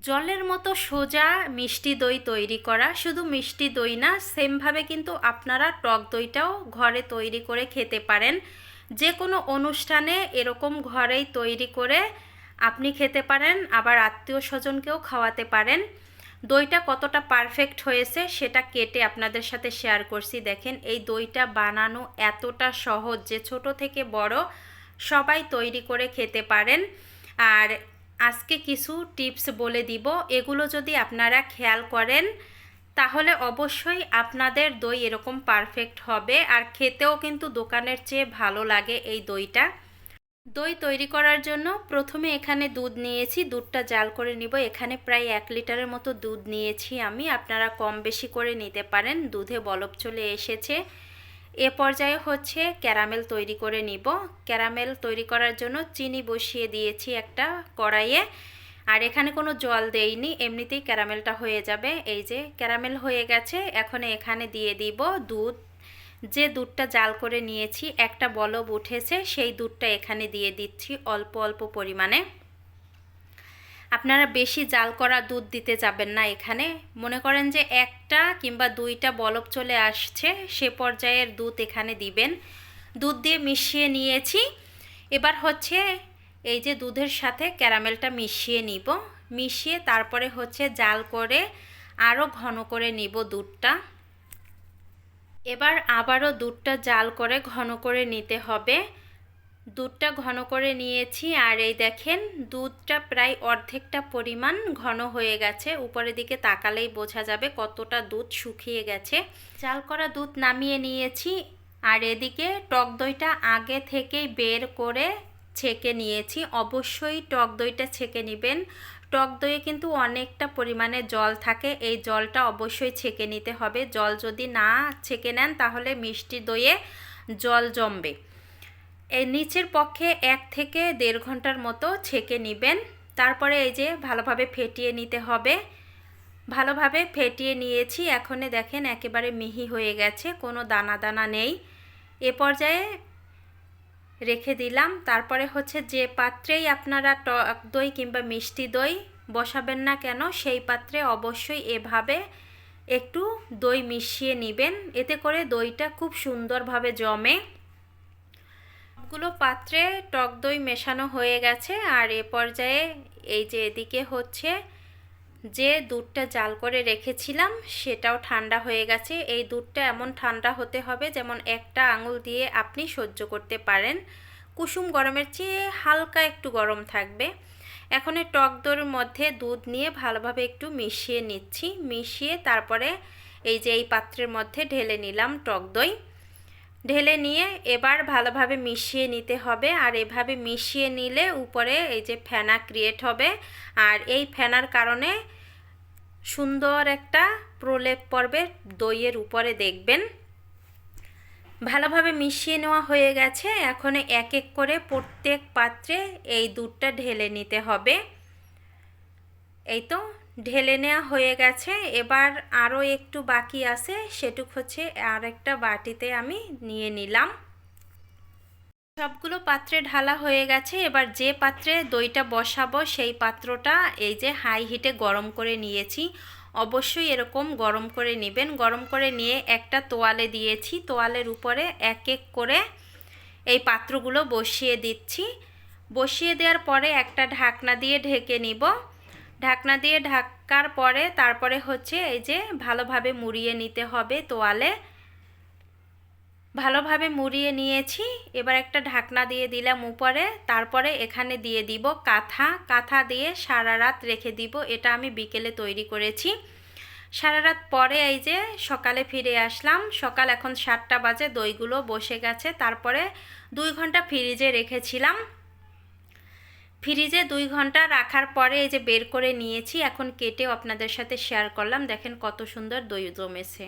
জলের মতো সোজা মিষ্টি দই তৈরি করা। শুধু মিষ্টি দই না সেমভাবে কিন্তু আপনারা টক দইটাও ঘরে তৈরি করে খেতে পারেন। যে কোনো অনুষ্ঠানে এরকম ঘরেই তৈরি করে আপনি খেতে পারেন, আবার আত্মীয় স্বজনকেও খাওয়াতে পারেন। দইটা কতটা পারফেক্ট হয়েছে সেটা কেটে আপনাদের সাথে শেয়ার করছি। দেখেন, এই দইটা বানানো এতটা সহজ যে ছোট থেকে বড় সবাই তৈরি করে খেতে পারেন। আর আজকে কিছু টিপস বলে দিব। এগুলো যদি আপনারা খেয়াল করেন, তাহলে অবশ্যই আপনাদের দই এরকম পারফেক্ট হবে। আর খেতেও কিন্তু দোকানের চেয়ে ভালো লাগে এই দইটা। দই তৈরি করার জন্য প্রথমে এখানে দুধ নিয়েছি। দুধটা জাল করে নিব। এখানে প্রায় এক লিটারের মতো দুধ নিয়েছি আমি। আপনারা কম বেশি করে নিতে পারেন। দুধে বলব চলে এসেছে। এ পর্যায়ে হচ্ছে ক্যারামেল তৈরি করে নিব। ক্যারামেল তৈরি করার জন্য চিনি বসিয়ে দিয়েছি একটা কড়াইয়ে। আর এখানে কোনো জল দেইনি, এমনিতেই ক্যারামেলটা হয়ে যাবে। এই যে ক্যারামেল হয়ে গেছে, এখন এখানে দিয়ে দিব দুধ। যে দুধটা জাল করে নিয়েছি, একটা বলব উঠেছে, সেই দুধটা এখানে দিয়ে দিচ্ছি অল্প অল্প পরিমাণে। আপনারা বেশি জাল করা দুধ দিতে যাবেন না এখানে। মনে করেন যে একটা কিংবা দুইটা বলব চলে আসছে, সে পর্যায়ের দুধ এখানে দিবেন। দুধ দিয়ে মিশিয়ে নিয়েছি। এবার হচ্ছে এই যে দুধের সাথে ক্যারামেলটা মিশিয়ে নিব। মিশিয়ে তারপরে হচ্ছে জাল করে আরও ঘন করে নিব দুধটা। এবার আবারও দুধটা জাল করে ঘন করে নিতে হবে। দুধটা ঘন করে নিয়েছি আর এই দেখেন দুধটা প্রায় অর্ধেকটা পরিমাণ ঘন হয়ে গেছে। উপরের দিকে তাকালেই বোঝা যাবে কতটা দুধ শুকিয়ে গেছে। চাল করা দুধ নামিয়ে নিয়েছি আর এদিকে টক দইটা আগে থেকেই বের করে ছেঁকে নিয়েছি। অবশ্যই টক দইটা ছেঁকে নেবেন। টক দইয়ে কিন্তু অনেকটা পরিমাণে জল থাকে। এই জলটা অবশ্যই ছেঁকে নিতে হবে। জল যদি না ছেঁকে নেন তাহলে মিষ্টি দইয়ে জল জমবে। এই নিচের পক্ষে এক থেকে দেড় ঘণ্টার মতো ছেঁকে নেবেন। তারপরে এই যে ভালোভাবে ফেটিয়ে নিতে হবে। ভালোভাবে ফেটিয়ে নিয়েছি। এখনে দেখেন একেবারে মিহি হয়ে গেছে, কোনো দানা দানা নেই। এ পর্যায়ে রেখে দিলাম। তারপরে হচ্ছে যে পাত্রেই আপনারা টক দই কিংবা মিষ্টি দই বসাবেন না কেন, সেই পাত্রে অবশ্যই এভাবে একটু দই মিশিয়ে নেবেন। এতে করে দইটা খুব সুন্দরভাবে জমে। সবগুলো পাত্রে টক দই মেশানো হয়ে গেছে আর এ পর্যায়ে এই যে এদিকে হচ্ছে যে দুধটা জাল করে রেখেছিলাম সেটাও ঠান্ডা হয়ে গেছে। এই দুধটা এমন ঠান্ডা হতে হবে যেমন একটা আঙুল দিয়ে আপনি সহ্য করতে পারেন। কুসুম গরমের চেয়ে হালকা একটু গরম থাকবে। এখন এই টক দইয়ের মধ্যে দুধ নিয়ে ভালোভাবে একটু মিশিয়ে নিচ্ছি। মিশিয়ে তারপরে এই যে এই পাত্রের মধ্যে ঢেলে নিলাম টক দই। ঢেলে নিয়ে এবার ভালোভাবে মিশিয়ে নিতে হবে। আর এভাবে মিশিয়ে নিলে উপরে এই যে ফেনা ক্রিয়েট হবে। আর এই ফেনার কারণে সুন্দর একটা প্রলেপ পড়বে দইয়ের উপরে দেখবেন। ভালোভাবে মিশিয়ে নেওয়া হয়ে গেছে। এখন এক এক করে প্রত্যেক পাত্রে এই দুধটা ঢেলে নিতে হবে। এই তো ঢেলে নেওয়া হয়ে গেছে। এবার আরও একটু বাকি আছে, সেটুক হচ্ছে আর একটা বাটিতে আমি নিয়ে নিলাম। সবগুলো পাত্রে ঢালা হয়ে গেছে। এবার যে পাত্রে দইটা বসাবো, সেই পাত্রটা এই যে হাই হিটে গরম করে নিয়েছি। অবশ্যই এরকম গরম করে নেবেন। গরম করে নিয়ে একটা তোয়ালে দিয়েছি। তোয়ালের উপরে এক এক করে এই পাত্রগুলো বসিয়ে দিচ্ছি। বসিয়ে দেওয়ার পরে একটা ঢাকনা দিয়ে ঢেকে নিব। ঢাকনা দিয়ে ঢাকার পরে তারপরে হচ্ছে এই যে ভালোভাবে মুড়িয়ে নিতে হবে তোয়ালে। ভালোভাবে মুড়িয়ে নিয়েছি। এবার একটা ঢাকনা দিয়ে দিলাম উপরে। তারপরে এখানে দিয়ে দিব কাঁথা। কাঁথা দিয়ে সারা রাত রেখে দিব। এটা আমি বিকেলে তৈরি করেছি। সারা রাত পরে এই যে সকালে ফিরে আসলাম। সকাল এখন সাতটা বাজে, দইগুলো বসে গেছে। তারপরে দুই ঘণ্টা ফ্রিজে রেখেছিলাম। ফ্রিজে দুই ঘণ্টা রাখার পরে এই যে বের করে নিয়েছি, এখন কেটেও আপনাদের সাথে শেয়ার করলাম। দেখেন কত সুন্দর দই জমেছে।